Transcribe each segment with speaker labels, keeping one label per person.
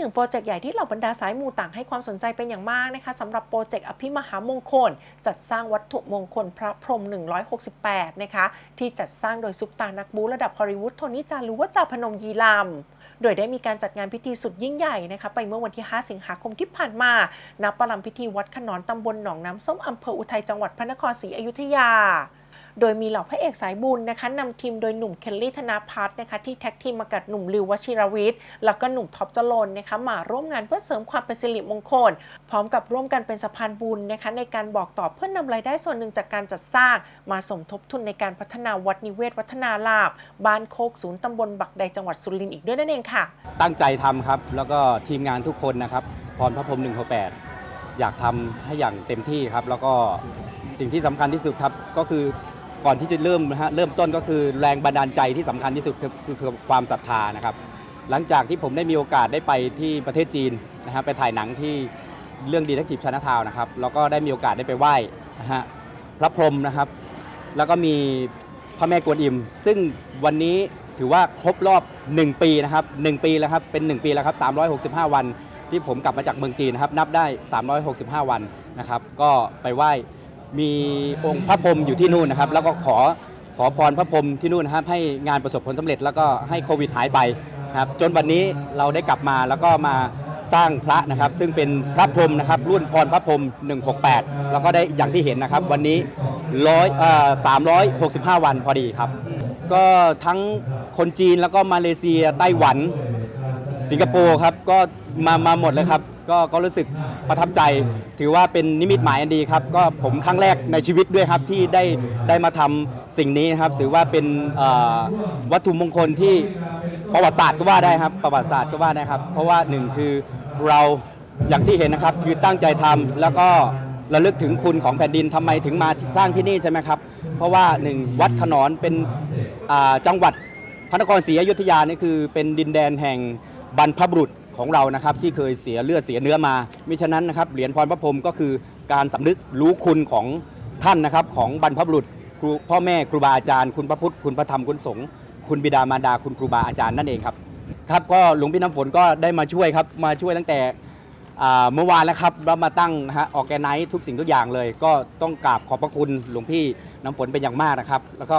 Speaker 1: หนึ่งโปรเจกต์ใหญ่ที่เหล่าบรรดาสายมูต่างให้ความสนใจเป็นอย่างมากนะคะสำหรับโปรเจกต์อภิมหามงคล จัดสร้างวัตถุมงคลพระพรหม168 นะคะ ที่จัดสร้างโดยซุปตานักบูระดับฮอลลีวูดโทนี่จารือว่าจ่าพนมยีรำโดยได้มีการจัดงานพิธีสุดยิ่งใหญ่นะคะไปเมื่อวันที่ 5 สิงหาคมที่ผ่านมา ณ ประลำพิธีวัดขนอนตำบลหนองน้ำส้มอำเภออุทัยจังหวัดพระนครศรีอยุธยา โดยมีเหล่าพระเอกสายบุญนะคะนำทีมโดยหนุ่มเคลลี่ธนาพัฒนะคะที่แท็กทีมมากับหนุ่มลิววชิรวิทย์แล้วก็หนุ่มท็อปจรนนะคะมาร่วมงานเพื่อเสริมความเป็นสิริมงคล พร้อมกับร่วมกันเป็นสะพานบุญนะคะในการบอกต่อเพื่อนนำรายได้ส่วนหนึ่งจากการจัดสร้าง มาสมทบทุนในการพัฒนาวัดนิเวศวัฒนาลาบบ้านโคกศูนย์ตำบลบักใดจังหวัดสุรินทร์อีกด้วยนั่นเองค่ะ
Speaker 2: ตั้งใจทำครับ แล้วก็ทีมงานทุกคนนะครับพรพระพรหม168อยากทำให้อย่างเต็มที่ครับ แล้วก็สิ่งที่สำคัญที่สุดครับก็คือ ก่อนที่จะเริ่มนะฮะเริ่มต้นก็คือแรงบันดาลใจที่สำคัญที่สุดคือคือความศรัทธานะครับ หลังจากที่ผมได้มีโอกาสได้ไปที่ประเทศจีนนะฮะไปถ่ายหนังที่เรื่องดีทักทีฟชนะทาวนะครับแล้วก็ได้มีโอกาสได้ไปไหว้นะฮะพระพรหมนะครับ แล้วก็มีพระแม่กวนอิม ซึ่งวันนี้ถือว่าครบรอบ 1 ปีนะครับ1ปีแล้วครับเป็น 1 ปีแล้วครับ 365 วันที่ผมกลับมาจากเมืองจีนนะครับนับได้ 365 วันนะครับ ก็ไปไหว้ มีองค์พระพรหมอยู่ที่นู่นนะครับ แล้วก็ขอขอพรพระพรหมที่นู่นนะครับให้งานประสบผลสำเร็จแล้วก็ให้โควิดหายไปนะครับจนวันนี้เราได้กลับมาแล้วก็มาสร้างพระนะครับ ซึ่งเป็นพระพรหมนะครับรุ่นพรพระพรหม168 แล้วก็ได้อย่างที่เห็นนะครับ วันนี้ร้อยเอ่อ365 วันพอดีครับ ก็ทั้งคนจีนแล้วก็มาเลเซียไต้หวัน สิงคโปร์ครับก็ มามาหมดเลยครับก็ก็รู้สึกประทับใจ ถือว่าเป็นนิมิตหมายอันดีครับ ก็ผมครั้งแรกในชีวิตด้วยครับที่ได้ได้มาทำสิ่งนี้ครับถือว่าเป็นเอ่อวัตถุมงคลที่ประวัติศาสตร์ก็ว่าได้ครับ ประวัติศาสตร์ก็ว่าได้ครับ เพราะว่าหนึ่งคือเราอย่างที่เห็นนะครับคือตั้งใจทำแล้วก็ ระลึกถึงคุณของแผ่นดินทำไมถึงมาสร้างที่นี่ใช่ไหมครับ เพราะว่าหนึ่งวัดขนอนเป็นอ่าจังหวัดพระนครศรีอยุธยานี่คือเป็นดินแดนแห่งบรรพบุรุษ ของเรานะครับที่เคยเสียเลือดเสียเนื้อมามิฉะนั้นนะครับเหรียญพรพระพรหมก็คือการสำนึกรู้คุณของท่านนะครับของบรรพบุรุษครูพ่อแม่ครูบาอาจารย์คุณพระพุทธคุณพระธรรมคุณสงฆ์คุณบิดามารดาคุณครูบาอาจารย์นั่นเองครับครับก็หลวงพี่น้ำฝนก็ได้มาช่วยครับมาช่วยตั้งแต่เมื่อวานแล้วครับเรามาตั้งนะฮะออกแกไนท์ทุกสิ่งทุกอย่างเลย ก็ต้องกราบขอบพระคุณหลวงพี่น้ำฝนเป็นอย่างมากนะครับ แล้วก็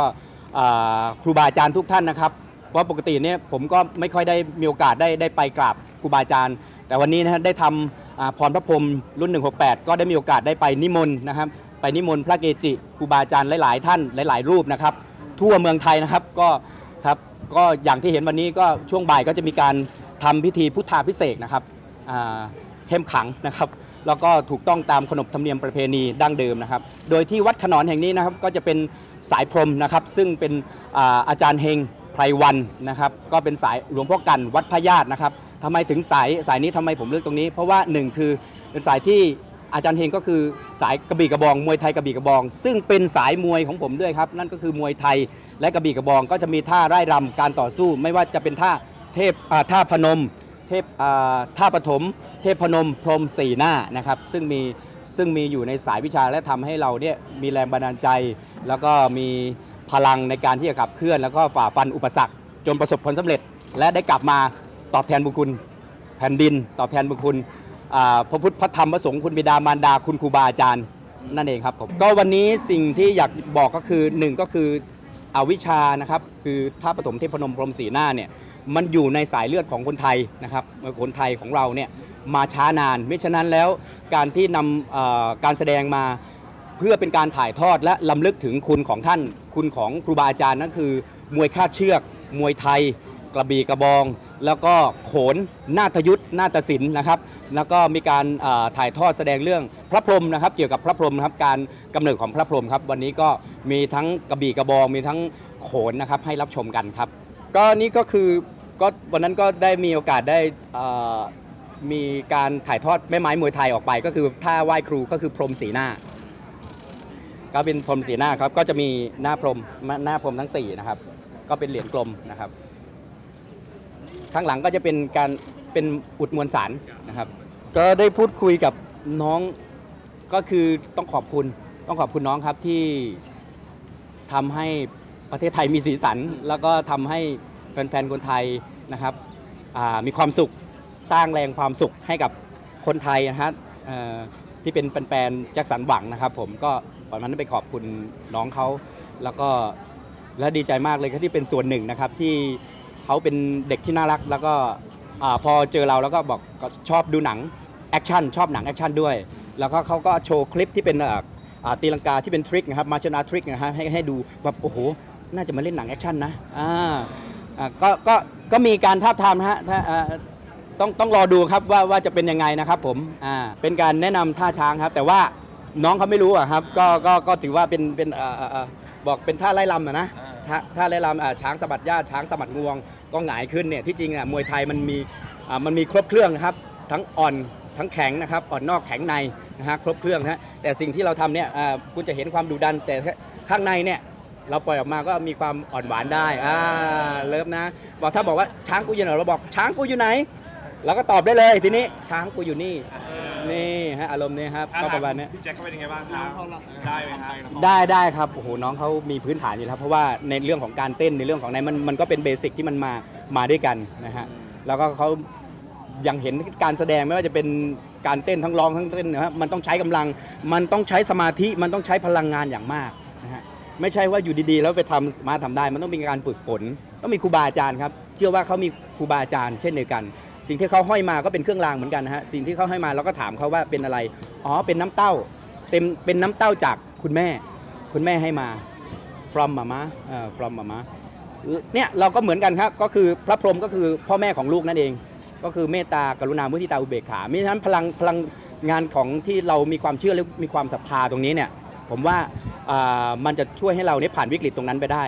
Speaker 2: ครูบาอาจารย์ทุกท่านนะครับเพราะปกติเนี่ยผมก็ไม่ค่อยได้มีโอกาสได้ได้ไปกราบ ครูบาอาจารย์ แต่วันนี้นะฮะได้ทำอ่าพรพระพรมรุ่น 168 ก็ได้มีโอกาสได้ไปนิมนต์นะครับ ไปนิมนต์พระเกจิครูบาอาจารย์หลาย ๆ ท่านหลาย ๆ รูปนะครับ ทั่วเมืองไทยนะครับก็ครับก็อย่างที่เห็นวันนี้ก็ช่วงบ่ายก็จะมีการทำพิธีพุทธาพิเศษนะครับเข้มขังนะครับแล้วก็ถูกต้องตามขนบธรรมเนียมประเพณีดั้งเดิมนะครับ โดยที่วัดขนอนแห่งนี้นะครับก็จะเป็นสายพรมนะครับ ซึ่งเป็นอาจารย์เฮงไพรวันนะครับ ก็เป็นสายหลวงพ่อกันวัดพระญาตนะครับ ทำไมถึงสายสายนี้ทำไมผมเลือกตรงนี้ เพราะว่าหนึ่งคือเป็นสายที่อาจารย์เฮงก็คือสายกระบี่กระบองมวยไทยกระบี่กระบอง ซึ่งเป็นสายมวยของผมด้วยครับ นั่นก็คือมวยไทยและกระบี่กระบอง ก็จะมีท่าไร่รำการต่อสู้ ไม่ว่าจะเป็นท่าเทพอ่าท่าพนม เทพอ่าท่าปฐมเทพพนมพรหมสี่หน้านะครับ ซึ่งมีซึ่งมีอยู่ในสายวิชาและทำให้เราเนี่ยมีแรงบันดาลใจ แล้วก็มีพลังในการที่จะขับเคลื่อน แล้วก็ฝ่าฟันอุปสรรค จนประสบผลสำเร็จ และได้กลับมา ตอบแทนบุญคุณ แผ่นดิน ตอบแทนบุญคุณพระพุทธพระธรรมพระสงฆ์คุณบิดามารดาคุณครูบาอาจารย์นั่นเองครับผมก็วันนี้สิ่งที่อยากบอกก็คือหนึ่งก็คืออวิชานะครับคือพระปฐมเทพนมพรหมสีหน้าเนี่ยมันอยู่ในสายเลือดของคนไทยนะครับคนไทยของเราเนี่ยมาช้านานไม่ฉะนั้นแล้วการที่นำการแสดงมาเพื่อเป็นการถ่ายทอดและลำลึกถึงคุณของท่าน คุณของครูบาอาจารย์นั่นคือ มวยคาดเชือก มวยไทย กระบี่กระบอง แล้วก็โขนนาฏยุทธนาฏศิลป์นะครับ แล้วก็มีการถ่ายทอดแสดงเรื่องพระพรหมนะครับ เกี่ยวกับพระพรหมนะครับการกำเนิดของพระพรหมครับ วันนี้ก็มีทั้งกระบี่กระบองมีทั้งโขนนะครับให้รับชมกันครับ ก็นี่ก็คือก็วันนั้นก็ได้มีโอกาสได้มีการถ่ายทอดแม่ไม้มวยไทยออกไป ก็คือท่าไหว้ครูก็คือพรหมสีหน้า ก็เป็นพรหมสีหน้าครับก็จะมีหน้าพรหมหน้าพรหมทั้งสี่นะครับก็เป็นเหรียญกลมนะครับ ข้างหลังก็จะเป็นการเป็นอุดมวลสารนะครับ ก็ได้พูดคุยกับน้องก็คือต้องขอบคุณต้องขอบคุณน้องครับที่ทำให้ประเทศไทยมีสีสัน แล้วก็ทำให้แฟนๆ คนไทยนะครับอ่ามีความสุขสร้างแรงความสุขให้กับคนไทยนะฮะเอ่อที่เป็นแฟนๆแจ็คสันหวังนะครับ ผมก็ตอนนั้นไปขอบคุณน้องเขาแล้วก็และดีใจมากเลยครับที่เป็นส่วนหนึ่งนะครับที่ เขาเป็นเด็กที่น่ารัก แล้วก็อาพอเจอเราแล้วก็บอกก็ชอบดูหนังแอคชั่นชอบหนังแอคชั่นด้วย แล้วก็เขาก็โชว์คลิปที่เป็นอ่าอ่าตีลังกาที่เป็นทริคนะครับมาชนาทริคนะฮะให้ให้ดูแบบโอ้โห น่าจะมาเล่นหนังแอคชั่นนะอ่าอ่าก็ก็ก็มีการท้าบทามนะฮะถ้าอ่าต้องต้องรอดูครับว่าว่าจะเป็นยังไงนะครับผมอ่าเป็นการแนะนำท่าช้างครับ แต่ว่าน้องเขาไม่รู้อะครับก็ก็ก็ถือว่าเป็นเป็นอ่าอ่าอ่าบอกเป็นท่าไล่ลำอะนะ ท่าท่าไล่ลำอ่าช้างสะบัดหญ้าช้างสะบัดงวง ก็หงายขึ้นเนี่ยที่จริงอะมวยไทยมันมีอ่ามันมีครบเครื่องนะครับ ทั้งอ่อนทั้งแข็งนะครับอ่อนนอกแข็งในนะฮะครบเครื่องนะฮะแต่สิ่งที่เราทำเนี่ยอ่าคุณจะเห็นความดุดันแต่ข้างในเนี่ยเราปล่อยออกมาก็มีความอ่อนหวานได้อ่าเลิฟนะบอกถ้าบอกว่าช้างกูอยู่ไหนเราบอกช้างกูอยู่ไหน เราก็ตอบได้เลยทีนี้ช้างกูอยู่นี่ นี่ฮะอารมณ์นี้ครับก็ประมาณเนี้ย
Speaker 3: พี่แจ็คเขาเป็นยังไงบ้างครับได้ไหมครับ
Speaker 2: ได้ได้ครับโอ้โหน้องเขามีพื้นฐานอยู่แล้วเพราะว่าในเรื่องของการเต้นในเรื่องของในมันมันก็เป็นเบสิกที่มันมามาด้วยกันนะฮะแล้วก็เขายังเห็นการแสดงไม่ว่าจะเป็นการเต้นทั้งร้องทั้งเต้นนะฮะมันต้องใช้กำลัง มันต้องใช้สมาธิมันต้องใช้พลังงานอย่างมากนะฮะไม่ใช่ว่าอยู่ดีๆ แล้วไปทำสามารถทำได้ มันต้องมีการฝึกฝนต้องมีครูบาอาจารย์ครับเชื่อว่าเขามีครูบาอาจารย์เช่นเดียวกัน สิ่งที่เขาห้อยมาก็เป็นเครื่องรางเหมือนกันนะฮะสิ่งที่เขาห้อยมาเราก็ถามเขาว่าเป็นอะไรอ๋อเป็นน้ำเต้าเต็มเป็นน้ำเต้าจากคุณแม่ คุณแม่ให้มา from mama เอ่อ from mama เนี่ยเราก็เหมือนกันครับก็คือพระพรหมก็คือพ่อแม่ของลูกนั่นเอง ก็คือเมตตากรุณามุทิตาอุเบกขามิฉะนั้นพลังพลังงานของที่เรามีความเชื่อและมีความศรัทธาตรงนี้เนี่ยผมว่าอ่ามันจะช่วยให้เราเนี่ยผ่านวิกฤตตรงนั้นไปได้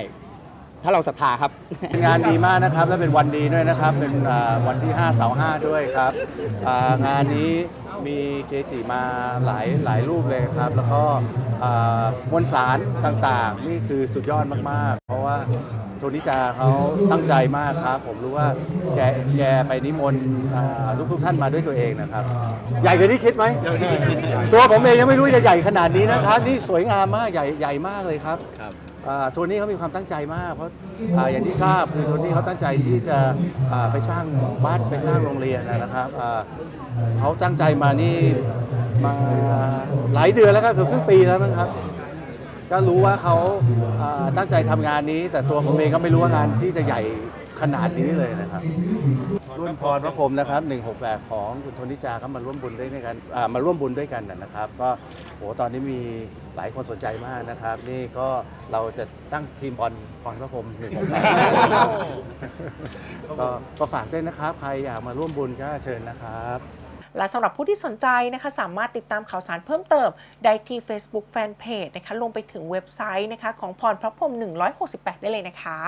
Speaker 2: ถ้าเราศรัทธาครับ
Speaker 4: งานดีมากนะครับและเป็นวันดีด้วยนะครับ เป็นอ่าวันที่5เสาร์5ด้วยครับอ่างานนี้มีเกจิมาหลายหลายรูปเลยครับ แล้วก็อ่ามวลสารต่างๆ นี่คือสุดยอดมากๆ เพราะว่าโทนิจาเขาตั้งใจมากครับ ผมรู้ว่าแกแกไปนิมนต์ทุกทุกๆท่านมาด้วยตัวเองนะครับ ใหญ่กว่าที่คิดไหม ตัวผมเองยังไม่รู้จะใหญ่ขนาดนี้นะครับ นี่สวยงามมากใหญ่ใหญ่มากเลยครับอ่า โทนี่เขามีความตั้งใจมาก เพราะออย่างที่ทราบคือโทนี่เขาตั้งใจที่จะไปสร้างวัดไปสร้างโรงเรียนนะครับเขาตั้งใจมานี่มาหลายเดือนแล้วครับเกือบครึ่งปีแล้วนะครับ ก็รู้ว่าเขาอ่าตั้งใจทำงานนี้ แต่ตัวผมเองก็ไม่รู้ว่างานที่จะใหญ่ขนาดนี้เลยนะครับ รุ่นพรพระพรหมนะครับ168 ของคุณโทนิจาก็มาร่วมบุญด้วยกันอ่ามาร่วมบุญด้วยกันนะครับ ก็โหตอนนี้มีหลายคนสนใจมากนะครับ นี่ก็เราจะตั้งทีมบอลพรพระพรหม168ก็ก็ฝากด้วยนะครับ ใครอยากมาร่วมบุญก็เชิญนะครับ
Speaker 1: และสำหรับผู้ที่สนใจนะคะสามารถติดตามข่าวสารเพิ่มเติม ได้ที่ Facebook Fanpage นะคะลงไปถึงเว็บไซต์นะคะของพรพระพรหม168 ได้เลยนะคะ